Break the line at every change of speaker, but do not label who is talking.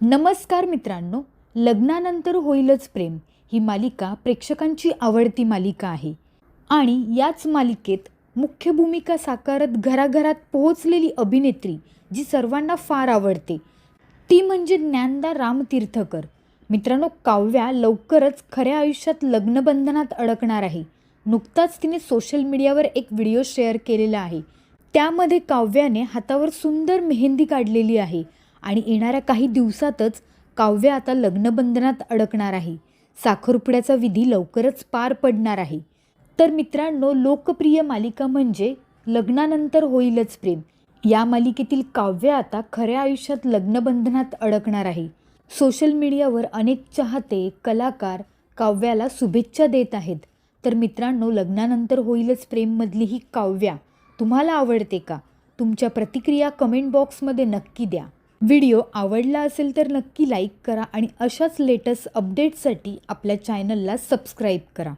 नमस्कार मित्रांनो लग्नानंतर होईलच प्रेम ही मालिका प्रेक्षकांची आवडती मालिका आहे. आणि याच मालिकेत मुख्य भूमिका साकारत घराघरात पोहोचलेली अभिनेत्री जी सर्वांना फार आवडते. ती म्हणजे ज्ञानदा रामतीर्थकर. मित्रांनो काव्या लवकरच खऱ्या आयुष्यात लग्नबंधनात अडकणार आहे. नुकताच तिने सोशल मीडियावर एक व्हिडिओ शेअर केलेला आहे. त्यामध्ये काव्याने हातावर सुंदर मेहंदी काढलेली आहे. आणि येणाऱ्या काही दिवसातच काव्य आता लग्नबंधनात अडकणार आहे. साखरपुड्याचा विधी लवकरच पार पडणार आहे. तर मित्रांनो लोकप्रिय मालिका म्हणजे लग्नानंतर होईलच प्रेम. या मालिकेतील काव्य आता खऱ्या आयुष्यात लग्नबंधनात अडकणार आहे. सोशल मीडियावर अनेक चाहते कलाकार काव्याला शुभेच्छा देत आहेत. तर मित्रांनो लग्नानंतर होईलच प्रेममधली ही काव्या. तुम्हाला आवडते का? तुमच्या प्रतिक्रिया कमेंट बॉक्समध्ये नक्की द्या. व्हिडिओ आवडला असेल तर नक्की लाईक करा आणि अशाच लेटेस्ट अपडेट्ससाठी आपल्या चॅनलला सबस्क्राईब करा.